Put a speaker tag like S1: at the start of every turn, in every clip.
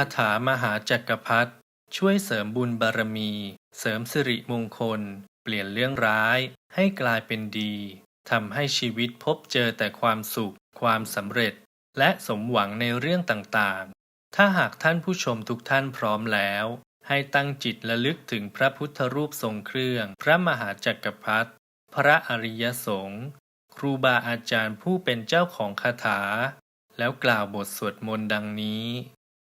S1: าถามหาจักรพรรดิช่วยเสริมบุญบารมี เสริมสิริมงคล เปลี่ยนเรื่องร้าย ให้กลายเป็นดีทำให้ชีวิตพบเจอแต่ความสุข ความสำเร็จ และสมหวังในเรื่องต่างๆ ถ้าหากท่านผู้ชมทุกท่านพร้อมแล้ว ให้ตั้งจิตระลึกถึงพระพุทธรูปทรงเครื่อง พระมหาจักรพรรดิพระอริยสงฆ์ครูบาอาจารย์ผู้เป็นเจ้าของคาถา แล้วกล่าวบทสวดมนต์ดังนี้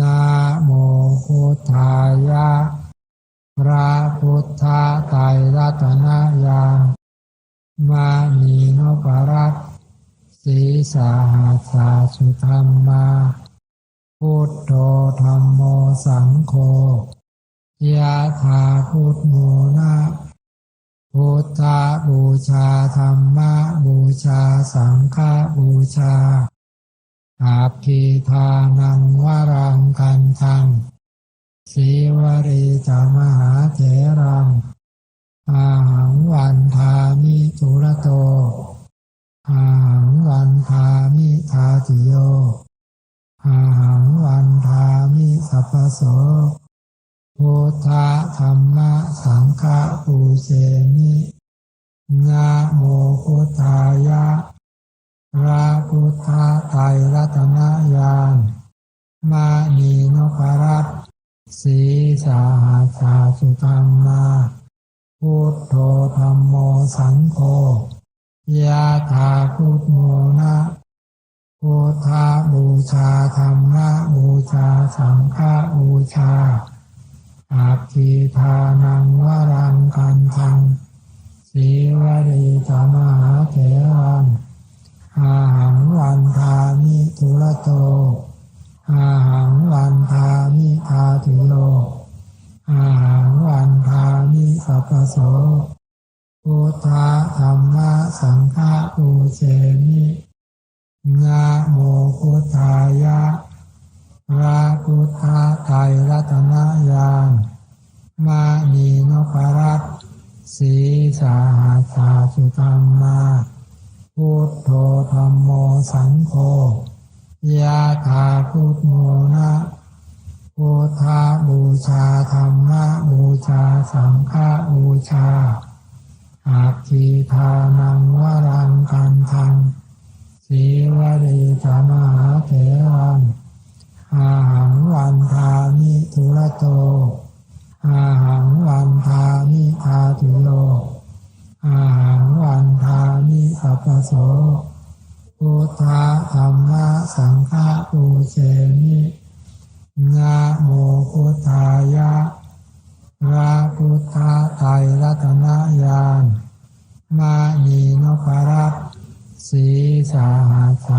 S2: นะโมพุทธายะพระพุทธไตรรัตนญามานีนพรัตน์สีสาหัสสาสุธรรมาพุทโธธรรมโมสังโฆยะถาพุทโมนะพุทธบูชาธรรมบูชาสังฆบูชา อาภิทานังวรังกันทังสีวรีจามหาเถรัง อาหังวันทามิจุรโต อาหังวันทามิทาติโย อาหังวันทามิสัพพโสพุทธธรรมะสังฆปูเสมินะโมพุทธายะ พระพุทธไตรรัตนญาณมานีนพรัตน์สีสาหัสาสุธรรมาพุทโธธรรมโมสังโฆยะถาพุทโมนะพุทธบูชาธรรมะบูชาสังฆบูชาอาภิทานัง สาหัสาสุธรรมาพุทโธธรรมโมสังโฆยะถาพุทโมนะพุทธบูชาธรรมะบูชาสังฆบูชาอาภิทานังวรังกันทังสีวรีจามหาเถรังอาหังวันทามิทุระโต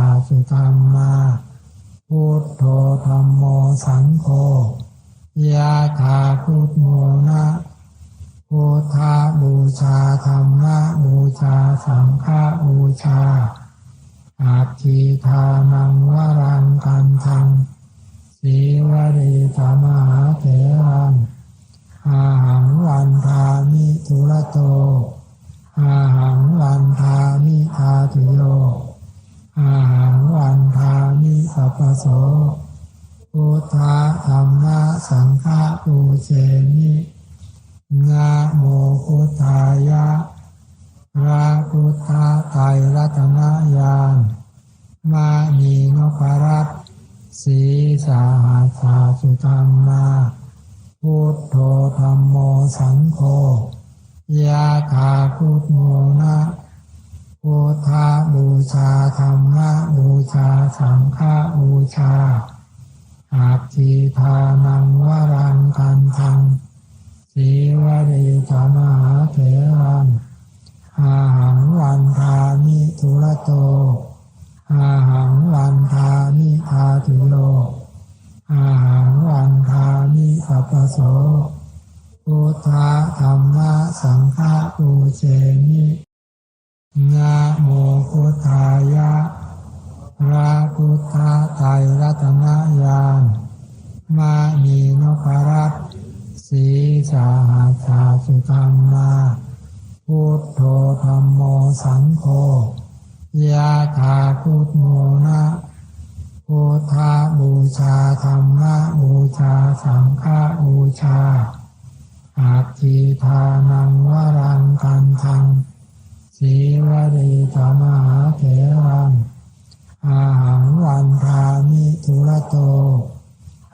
S2: าสุธรรมาพุทโธธรรมโมสังโฆยะถาพุทโมนะพุทธาบูชาธรรมะบูชาสังฆาบูชาอาภิทานังวรังกันทังสีวรีธรรมหาเถรังอาหังวันทามิทุระโตอาหังวันทามิทาติโย อาหังวันทามิสัพโสพุทธธรรมะสังฆปูเสมินะโมพุทธายะพระพุทธไตรรัตนญาณมานีนพรัตสีสาหัสสาสุธรรมาพุทโธธรรมโมสังโฆยะถาพุทโมนะ พุทธบูชาธรรมบูชาสังฆบูชาอาภิทานังวรังกันทังสีวรีจามหาเถรังอาหังวันทามิทุระโต อาหังวันทามิทาติโยอาหังวันทามิสัพโสโสพุทธธรรมะสังฆะปูเชมิ นะโมพุทธายะพระพุทธไตรรัตนญาณมานีนพรัตสีสาหาสาสุธรรมา พุทโธธรรมโมสังโฆยะถาพุทโมนะพุทธาบูชาธรรมะบูชาสังฆบูชาอาทิทานังวรังกันทัง สีวรีธรรมหาเถรังอาหังวันทามิทุระโต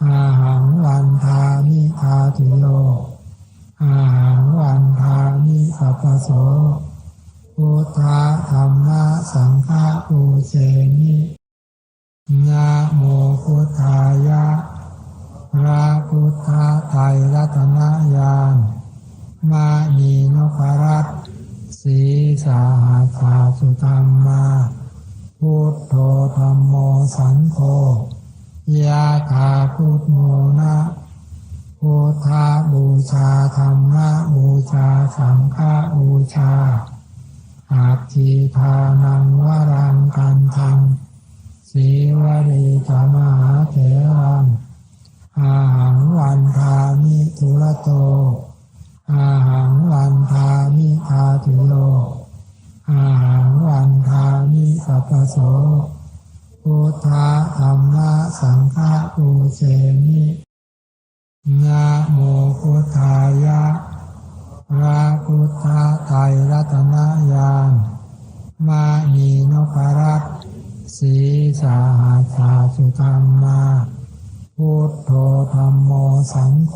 S2: อาหังวันทามิทาตุโย อาหังวันทามิสัพพโสพุทธธรรมะสังฆปูเชมินะโมพุทธ สีวรีธรรมหาเถรังอาหังวันทามิทุระโต อาหังวันทามิทาตุโยอาหังวันทามิสัพพโสพุทธธรรมสังฆปูเชมินะโมพุทธายะพระพุทธไตรรัตนญาณมานีนพรัต สีสาหาสาสุธรรมาพุทโธธรรมโมสังโฆ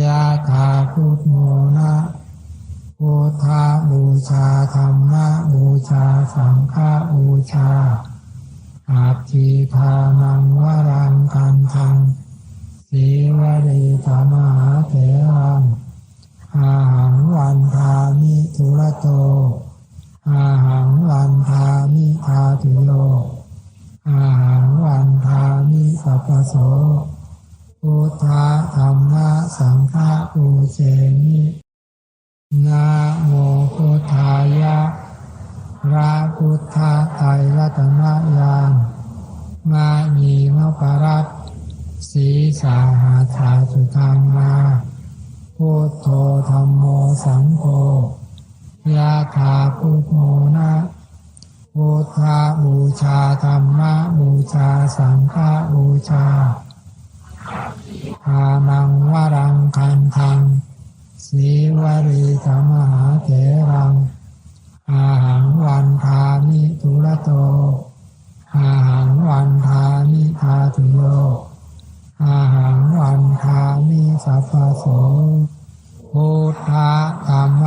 S2: ยะถาพุทโมนะพุทธบูชาธรรมะบูชาสังฆาบูชาอาทิทานังวรังกันทังสีวะรีธรรมหาเถรังอาหังวันทามิทุระโต อาหังวันทามิทาตุโย อาหังวันทามิสัพพโส พุทธธรรมสังฆปูเชมินะโมพุทธายะพระพุทธไตรรัตนญาณมานีนพรัตน์สีสาหาสาสุธรรมาพุ ทโธธรรมโมสังโฆยะถาพุทโมนะพุทธบูชาธรรมะบูชาสังฆบูชาอานังวรังคันทังสีวรีธรรมหาเถรัง อาหังวันทามิทุระโต อาหังวันทามิทาตุโยอาหังวันทามิสัพพโส พุทธธรรม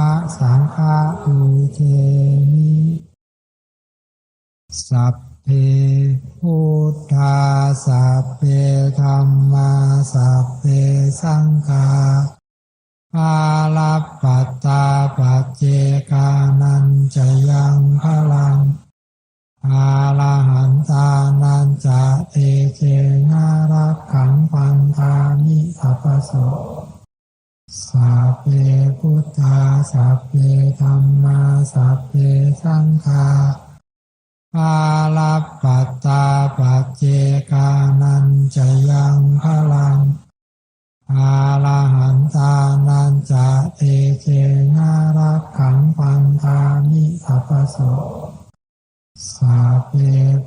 S2: สัพเพธรรมาสัพเพสังฆาปาลปัตตาปัจเจกานันจะยังพลังอาลาหันตานันจะเอเจนารักขังพันธามิสัพพโสสัพเพ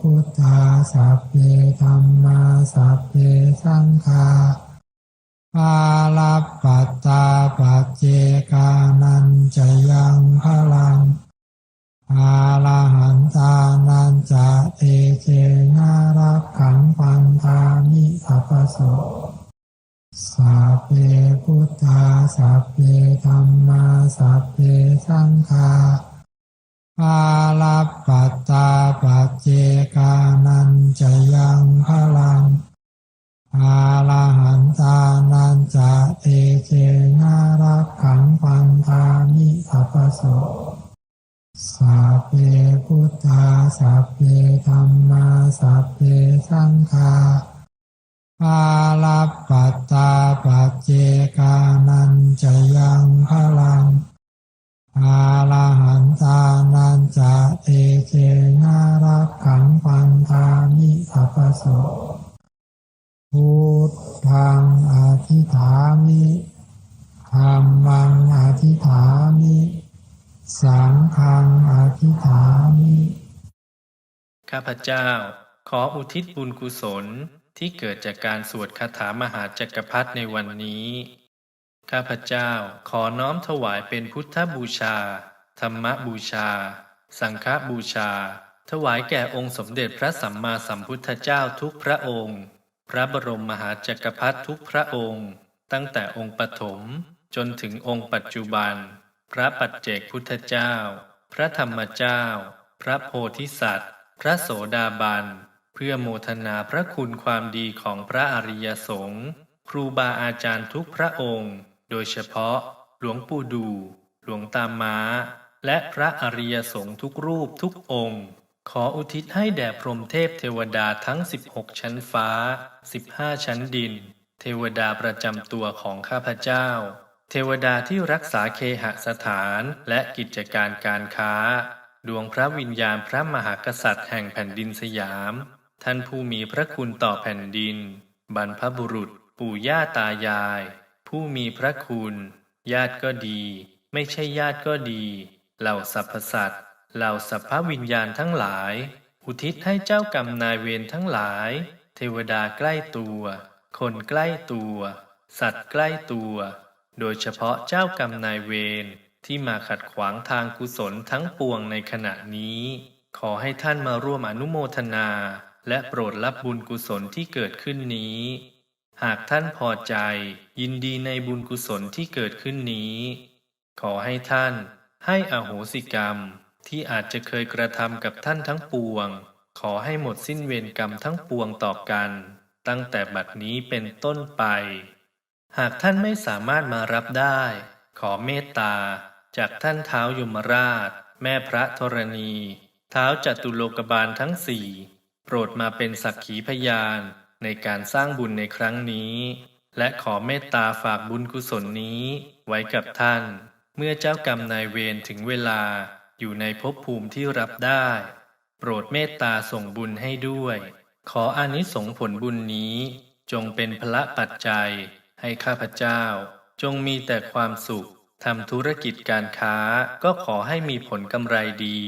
S2: พุทธาสัพเพธรรมาสัพเพสังฆา ปาลปัตตาปัจเจกานันจะยังพลังอาลาหันตานันจะเอเจนารักขังพันธามิสัพพโสสัพเพพุทธาสัพเพธรรมาสัพเพสังฆาปาลปัตตาปัจเจกานันจะ เอเจนารักขังปันธานิสัพโสพุทธังอธิฐามิธรรมังอธิฐามิสังฆังอธิฐามิ
S1: ข้าพเจ้าขออุทิศบุญกุศลที่เกิดจากการสวดคาถามหาจักรพรรดิในวันนี้ ข้าพเจ้าขอน้อมถวายเป็นพุทธบูชา ธรรมบูชา สังฆบูชา ถวายแก่องค์สมเด็จพระสัมมาสัมพุทธเจ้าทุกพระองค์ พระบรมมหาจักรพรรดิทุกพระองค์ ตั้งแต่องค์ปฐมจนถึงองค์ปัจจุบัน พระปัจเจกพุทธเจ้า พระธรรมเจ้า พระโพธิสัตว์ พระโสดาบัน เพื่อโมทนาพระคุณความดีของพระอริยสงฆ์ครูบาอาจารย์ทุกพระองค์ โดยเฉพาะหลวงปู่ดู หลวงตาม้า และพระอริยสงฆ์ทุกรูปทุกองค์ ขออุทิศให้แด่พรหมเทพเทวดาทั้ง 16 ชั้นฟ้า 15 ชั้นดิน เทวดาประจำตัวของข้าพเจ้า เทวดาที่รักษาเคหสถานและกิจการการค้า ดวงพระวิญญาณพระมหากษัตริย์แห่งแผ่นดินสยาม ท่านผู้มีพระคุณต่อแผ่นดิน บรรพบุรุษ ปู่ย่าตายาย ผู้มีพระคุณ ญาติก็ดี ไม่ใช่ญาติก็ดี เหล่าสรรพสัตว์เหล่าสัพพวิญญาณทั้งหลาย อุทิศให้เจ้ากรรมนายเวรทั้งหลาย เทวดาใกล้ตัว คนใกล้ตัว สัตว์ใกล้ตัว โดยเฉพาะเจ้ากรรมนายเวรที่มาขัดขวางทางกุศลทั้งปวงในขณะนี้ ขอให้ท่านมาร่วมอนุโมทนา และโปรดรับบุญกุศลที่เกิดขึ้นนี้ หากท่านพอใจ ยินดีในบุญกุศลที่เกิดขึ้นนี้ ขอให้ท่าน ให้อโหสิกรรมที่อาจจะเคยกระทำกับท่านทั้งปวง ขอให้หมดสิ้นเวรกรรมทั้งปวงต่อกัน ตั้งแต่บัดนี้เป็นต้นไป หากท่านไม่สามารถมารับได้ ขอเมตตา จากท่านเท้ายมราช แม่พระธรณี เท้าจัตุโลกบาลทั้งสี่โปรดมาเป็นสักขีพยานในการสร้างบุญในครั้งนี้ และขอเมตตาฝากบุญกุศลนี้ไว้กับท่าน เมื่อเจ้ากรรมนายเวรถึงเวลาอยู่ในภพภูมิที่รับได้ โปรดเมตตาส่งบุญให้ด้วย ขออานิสงผลบุญนี้ จงเป็นพละปัจจัย ให้ข้าพเจ้า จงมีแต่ความสุขทำธุรกิจการค้าก็ขอให้มีผลกำไรดี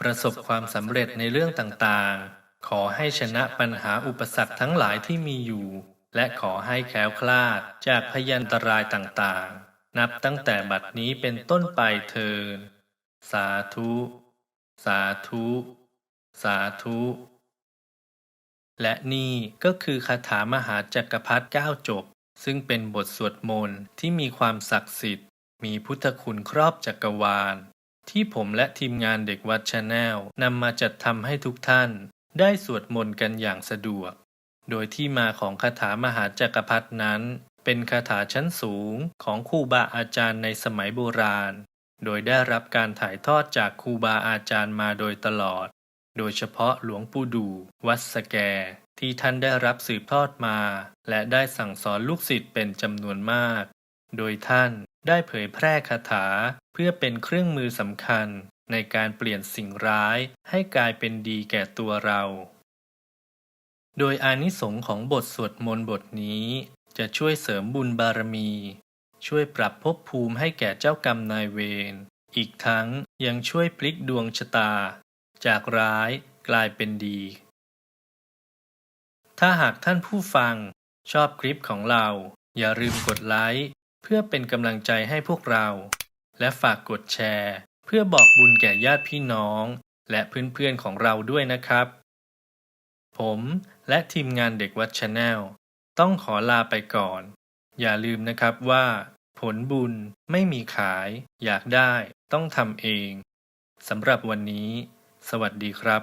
S1: ประสบความสำเร็จในเรื่องต่างๆ ขอให้ชนะปัญหาอุปสรรคทั้งหลายที่มีอยู่ และขอให้แคล้วคลาดจากพยันตรายต่างๆ นับตั้งแต่บัดนี้เป็นต้นไปเทินสาธุ สาธุ สาธุ และนี่ก็คือคาถามหาจักรพรรดิเก้าจบ ซึ่งเป็นบทสวดมนต์ที่มีความศักดิ์สิทธิ์ มีพุทธคุณครอบจักรวาล ที่ผมและทีมงานเด็กวัดชาแนลนำมาจัดทำให้ทุกท่าน ได้สวดมนต์กันอย่างสะดวก โดยที่มาของคาถามหาจักรพรรดนั้น เป็นคาถาชั้นสูงของครูบาอาจารย์ในสมัยโบราณ โดยได้รับการถ่ายทอดจากครูบาอาจารย์มาโดยตลอด โดยเฉพาะหลวงปู่ดู วัดสแก ที่ท่านได้รับสืบทอดมา และได้สั่งสอนลูกศิษย์เป็นจำนวนมาก โดยท่านได้เผยแพร่คาถาเพื่อเป็นเครื่องมือสำคัญในการเปลี่ยนสิ่งร้ายให้กลายเป็นดีแก่ตัวเรา โดยอานิสงส์ของบทสวดมนต์บทนี้ จะช่วยเสริมบุญบารมี ช่วยปรับภพภูมิให้แก่เจ้ากรรมนายเวร อีกทั้งยังช่วยพลิกดวงชะตา จากร้ายกลายเป็นดี ถ้าหากท่านผู้ฟังชอบคลิปของเรา อย่าลืมกดไลค์เพื่อเป็นกำลังใจให้พวกเรา และฝากกดแชร์ เพื่อบอกบุญแก่ญาติพี่น้อง และเพื่อนๆของเราด้วยนะครับ ผมและทีมงานเด็กวัดชาแนล ต้องขอลาไปก่อน อย่าลืมนะครับว่า ผลบุญไม่มีขาย อยากได้ต้องทำเองสำหรับวันนี้ สวัสดีครับ